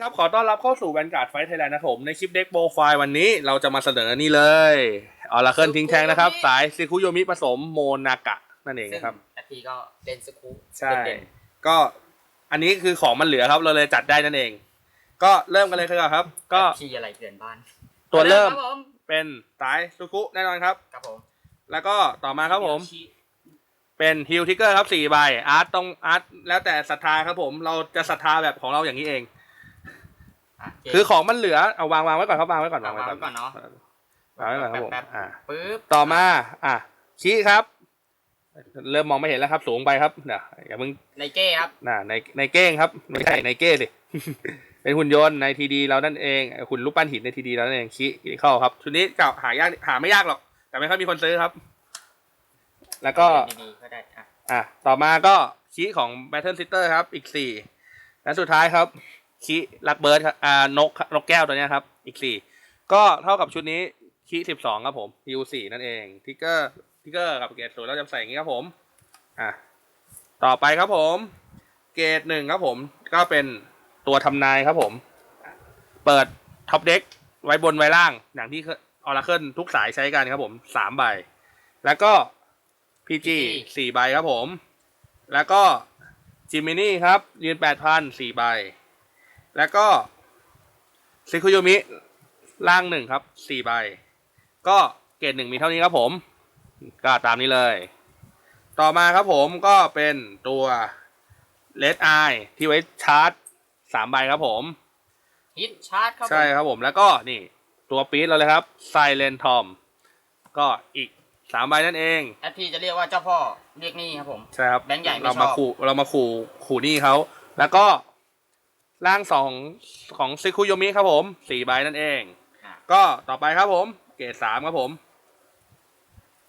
ครับขอต้อนรับเข้าสู่แวนการ์ดไฟไทยแลนด์นะครับผมในคลิปเด็กโบไฟวันนี้เราจะมาเสนอนี่เลยออราเคิลทิ้งแทงนะครับ สายซิคุโยมิผสมโมนากะนั่นเองซึ่งนะครับนาทีก็เล่นสกูปใช่เด่นก็อันนี้คือของมันเหลือครับเราเลยจัดได้นั่นเอง ก็เริ่มกันเลยครับๆก็ทีอะไรเกินบ้าน ตัวเริ่มครับผมเป็นสายซุคุแน่นอนครับครับผมแล้วก็ต่อมาครับผมเป็นฮิลทิกเกอร์ครับสี่ใบอาร์ตต้องอาร์ตแล้วแต่ศรัทธาครับผม เราจะศรัทธาแบบของเราอย่างนี้เองอะโเคือของมันเหลือเอาวางวางไว้ก่อนครับวางไว้ก่อนอะวางไว้วางไว้ก่อนเนอะวางไว้ก่อนครับผมแป๊บอ่าๆปึ๊บต่อมาอะชี้ครับ เริ่มมองไม่เห็นแล้วครับ สูงไปครับเดี๋ยวอย่าเพิ่งในเก้ครับน่ะในในเก้งครับไม่ใช่ในเก้สิเป็นหุ่นยนต์ในทีดีเรานั่นเองหุ่นรูปปั้นหินในทีดีเรานั่นเองชี้เข้าครับชุดนี้เก่าหายากหาไม่ยากหรอก แต่ไม่ค่อยมีคนซื้อครับ แล้วก็ดีๆก็ได้อะอะต่อมาก็ชี้ของ Battle Sister ครับ อีกสี่และสุดท้ายครับ ชี้ลักเบิร์ดครับอ่านกนกแก้วตัวเนี้ยครับ อีกสี่ก็เท่ากับชุดนี้ชี้สิบสองครับผมฮิวสี่นั่นเองทิกเกอร์ทิกเกอร์กับเกรดศูนย์เราจะใส่อย่างนี้ครับผมอะต่อไปครับผม เกรดหนึ่งครับผม ก็เป็นตัวทำนายครับผม เปิดท็อปเด็กไว้บนไว้ล่าง อย่างที่ออราเคิลทุกสายใช้กันครับผมสามใบ แล้วก็พีจีสี่ใบครับผม แล้วก็จิมินี่ครับ ยืนแปดพันสี่ใบ แล้วก็ซิคุโยมิล่างหนึ่งครับสี่ใบ ก็เกรดหนึ่งมีเท่านี้ครับผม ก็ตามนี้เลย ต่อมาครับผมก็เป็นตัวเลดไอที่ไว้ชาร์จสามใบครับผม ฮิตชาร์จครับผมใช่ครับผมแล้วก็นี่ตัวปี๊ดเราเลยครับไซเลนทอมก็อีกสามใบนั่นเองแอดพีจะเรียกว่าเจ้าพ่อเรียกนี่ครับผม ใช่ครับแบงค์ใหญ่ไม่เรามาชอบขู่เรามาขู่ขู่หนี่เขาแล้วก็ ร่างสองของซิคุโยมิครับผมสี่ใบนั่นเองอะก็ต่อไปครับผม เกรดสามครับผม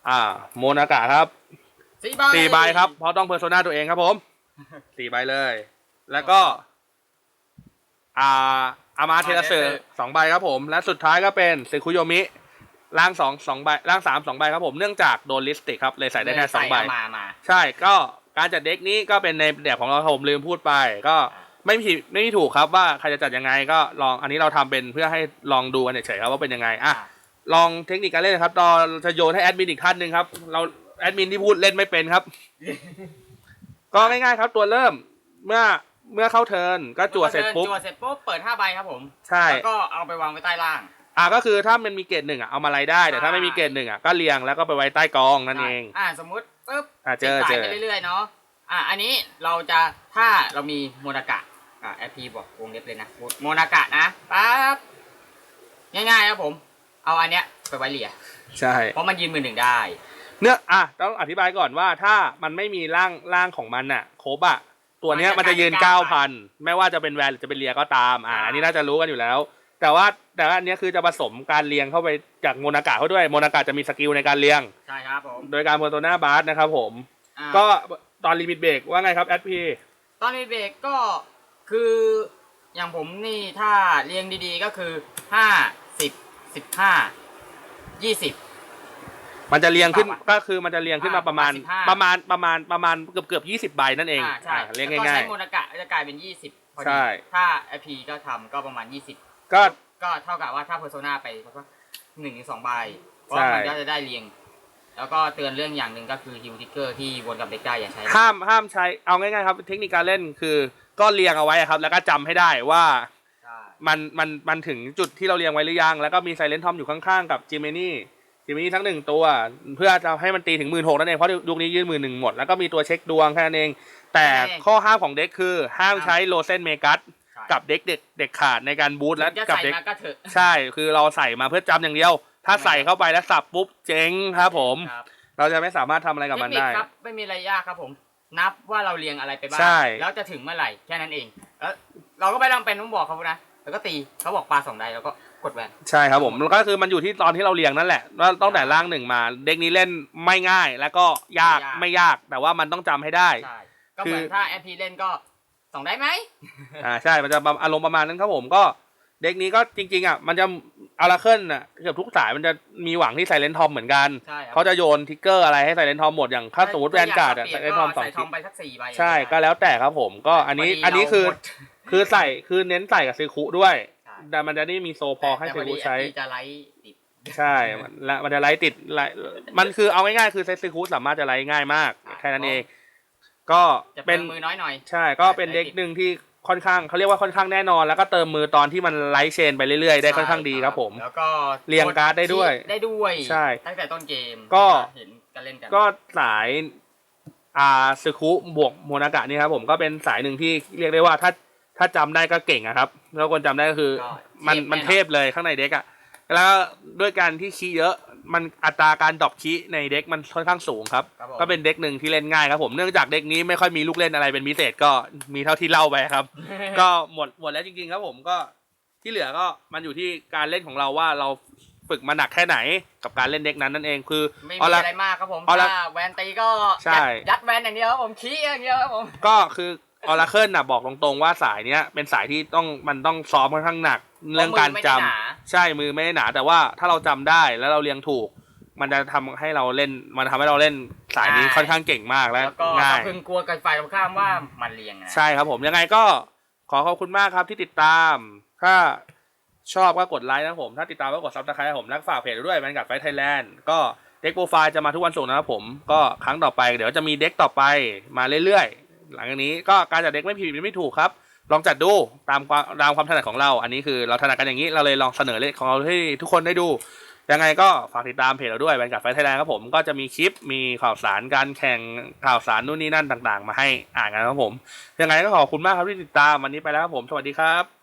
อ่า โมนากะครับสี่ใบสี่ใบครับ เพราะต้องเพอร์โซนาตัวเองครับผมสี่ใบเลย แล้วก็ อ่าอามาเทราเซอร์สองใบครับผม และสุดท้ายก็เป็นซึคุโยมิร่างสองสองใบร่างสามสองใบครับผมเนื่องจากโดนลิสติกครับเลยใส่ได้แค่สองใบเามามาใช่ก็การจัดเด็กนี้ก็เป็นในแบบของเราครับผมลืมพูดไปก็ ไม่ผิดไม่มีถูกครับว่าใครจะจัดยังไงก็ลองอันนี้เราทำเป็นเพื่อให้ลองดูกันเฉยๆครับว่าเป็นยังไงอะลองเทคนิคการเล่นนะครับตอนจะโยนให้แอดมินอีกท่านหนึ่งครับ เราแอดมินที่พูดเล่นไม่เป็นครับ ก็ง่ายๆครับตัวเริ่มเมื่อเมื่อเข้าเทิร์นก็จั่วเสร็จปุ๊บจั่วเสร็จปุ๊บเปิดห้าใบครับผม ใช่แล้วก็เอาไปวางไว้ใต้ล่าง อะก็คือถ้ามันมีเกรดหนึ่งอะเอามาไล่ได้แต่ถ้าไม่มีเกรดหนึ่งอะก็เรียงแล้วก็ไปไว้ใต้กองนั่นเอง อ่าสมมุติปุ๊บอะเจอติดเจสายอไปเรื่อยๆเนาะอะอันนี้เราจะถ้าเรามีโมนากะ อะแอพีบอกวงเล็บเลยนะโมนากะนะปั๊บง่ายๆครับผม เอาอันเนี้ยไปไว้เหลี่ยใช่ เพราะมันยืนมือหนึ่งได้ เนื้ออะต้องอธิบายก่อนว่าถ้ามันไม่มีร่างร่างของมันอะครบอะตัวเนี้ยมัมันนจะจะยืนกลายเป็นเก้าพันไม่ว่าจะเป็นแวนหรือจะเป็นเลียก็ตามอ่าอ่าอันนี้น่าจะรู้กันอยู่แล้ว แต่ว่าแต่ว่าอันเนี้ยคือจะผสมการเรียงเข้าไปจากโมนากะเขาด้วยโมนากะจะมีสกิลในการเรียงใช่ครับผมโดยการโมโตนาบาร์นะครับผมอะก็ตอนลิมิตเบรกว่าไงครับแอดพีตอนนี้เบรกก็ คืออย่างผมนี่ถ้าเรียงดีๆก็คือห้าสิบสิบห้ายี่สิบ มันจะเรียงขึ้นปรับอะก็คือมันจะเรียงขึ้นมาอ่าประมาณประมาณ15ประมาณประมาณประมาณเกือบเกือบยี่สิบใบนั่นเองอ่าใช่อ่าเรียกแล้วก็ง่าย ใช้โมนากะจะกลายเป็นยี่สิบพอใช่ ดีถ้าไอพีก็ทำก็ประมาณยี่สิบๆ ก็ ก็เท่ากับว่าถ้าเพอร์โซนาไปก็หนึ่งถึงสองใบเพราะใช่ มันก็จะได้เรียง แล้วก็เตือนเรื่องอย่างหนึ่งก็คือฮิวทิกเกอร์ที่วนกับเด็กได้อย่าใช้ ห้ามห้ามใช้เอาง่ายๆครับ เทคนิคการเล่นคือ ก็เรียงเอาไว้อะครับ แล้วก็จำให้ได้ว่าใช่มันมันมันถึงจุดที่เราเรียงไว้หรือยัง แล้วก็มีไซเลนทอมอยู่ข้างๆกับจิเมนี่จิเมนี่ทั้งหนึ่งตัว เพื่อจะให้มันตีถึงหมื่นหกนั่นเองเพราะดวงนี้ยืนหมื่นหนึ่งหมด แล้วก็มีตัวเช็คดวงแค่นั้นเอง แต่ข้อห้ามของเด็กคือห้ามใช้โลเซนเมกัสใช่กับเด็กเด็กเด็กขาดในการบูทและจะกับใส่เด็กมาก็เถอะใช่คือเราใส่มาเพื่อจำอย่างเดียว ถ้าใส่เข้าไปแล้วสับปุ๊บเจ๊งครับผมครับเราจะไม่สามารถทำอะไรกับมันเทคนิคได้ครับไม่มีอะไรยากครับผม นับว่าเราเรียงอะไรไปบ้าง ใช่ แล้วจะถึงเมื่อไหร่แค่นั้นเอง แล้วเราก็ไม่ต้องเป็นต้องบอกเขานะแล้วก็ตีเขาบอกปลาสองใดแล้วก็กดแหวนใช่ครับผมแล้วก็คือมันอยู่ที่ตอนที่เราเรียงนั่นแหละว่าตั้งแต่ร่างหนึ่งมา เด็กนี้เล่นไม่ง่าย แล้วก็ยากไม่ยาก แต่ว่ามันต้องจำให้ได้ ใช่ ก็เหมือนถ้าแอพีเล่นก็สองได้ไหม อ่าใช่ มันจะอารมณ์ประมาณนั้นครับผมก็ เด็กนี้ก็จริง ๆอะมันจะอาราเคิลอะเกือบทุกสายมันจะมีหวังที่ไซเลนทอมเหมือนกัน ใช่ครับเขาจะโยนทิกเกอร์อะไรให้ไซเลนทอมหมดอย่างถ้าสมมติแวนการ์ดอะไซใส่เลนทอมสองใส่ททิอมไปสักสี่ใบใช่ก็แล้วแต่ครับผมก็อันนี้พดีอันนี้คือเราหมดคือใส่คือเน้นใส่กับซีคุด้วยใช่แต่มันจะได้มีโซพอให้แต่ซีพอคุดีใช้แอปนี้จะไลฟ์ติดใช่มันและมันจะไลท์ติดไลท์มันคือเอาง่ายๆคือเซซีคูสามารถจะไลท์ง่ายมากแค่นั้นเองก็จะเป็เป็นนมือน้อยหน่อย ใช่ก็เป็นเด็กหนึ่งที่ ค่อนข้างเขาเรียกว่าค่อนข้างแน่นอน แล้วก็เติมมือตอนที่มันไลท์เชนไปเรื่อยๆ ได้ค่อนข้างดีครับผม แล้วก็เรียงการ์ดได้ด้วย ได้ด้วยใช่ ตั้งแต่ต้นเกมก็เห็นกันเล่นกันก็สายอ่าซึคุบวกโมนากะนี่ครับผมก็เป็นสายหนึ่งที่เรียกได้ว่าถ้าถ้าจำได้ก็เก่งอะครับ แล้วคนจำได้ก็คือก็มันเทพมันแน่นอนเทพเลยข้างในเด็กอะแล้วด้วยการที่คีย์เยอะ มันอัตราการดรอปคีย์ในเด็กมันค่อนข้างสูงครับ ครับผม ก็เป็นเด็กหนึ่งที่เล่นง่ายครับผมเนื่องจากเด็กนี้ไม่ค่อยมีลูกเล่นอะไรเป็นพิเศษก็มีเท่าที่เล่าไปครับ ก็หมดหมดแล้วจริงๆครับผมก็ที่เหลือก็มันอยู่ที่การเล่นของเราว่าเราฝึกมาหนักแค่ไหนกับการเล่นเด็กนั้นนั่นเองคือไม่เอามีละ อะไรมากครับผมเอาละถ้าแวนตีก็ใช่ ยัดยัดแวนอย่างเดียวครับผมขี้อย่างเดียวครับผม ก็คือออราเคิลน่ะบอกตรงๆว่าสายเนี้ยเป็นสายที่ต้องมันต้องซ้อมค่อนข้างหนักเรื่องการจำ เพะมือไม่ได้หนาใช่มือไม่ได้หนา แต่ว่าถ้าเราจำได้แล้วเราเรียงถูก มันจะทำให้เราเล่น มันทำให้เราเล่นสายนี้ค่อนข้างเก่งมากและแล้วก็ง่าถ้ายพึงกลัวกันฝ่ายตรงข้ามว่ามันเรียงนะ ใช่ครับผมยังไงก็ขอขอบคุณมากครับที่ติดตาม ถ้าชอบก็กดไลค์นะครับผม ถ้าติดตามก็กดซับสไครต์ผมนักฝากเพจด้วยแมนกัดไฟไทยแลนด์ก็เด็กโปรไฟล์จะมาทุกวันศุกร์นะครับผม ก็ครั้งต่อไปเดี๋ยวจะมีเด็กต่อไปมาเรื่อยๆ หลังจากนี้ก็การจัดเด็กไม่ผิดไม่ถูกครับ ลองจัดดูตามความตามความถนัดของเรา อันนี้คือเราถนัดกันอย่างนี้เราเลยลองเสนอเลขของเราให้ทุกคนได้ดู ยังไงก็ฝากติดตามเพจเราด้วยแบนกับไฟไทยแลนด์ครับผมก็จะมีคลิปมีข่าวสารการแข่งข่าวสารนู่นนี่นั่นต่าง ๆ มาให้อ่านกันครับผม ยังไงก็ขอบคุณมากครับที่ติดตามวันนี้ไปแล้วครับผมสวัสดีครับ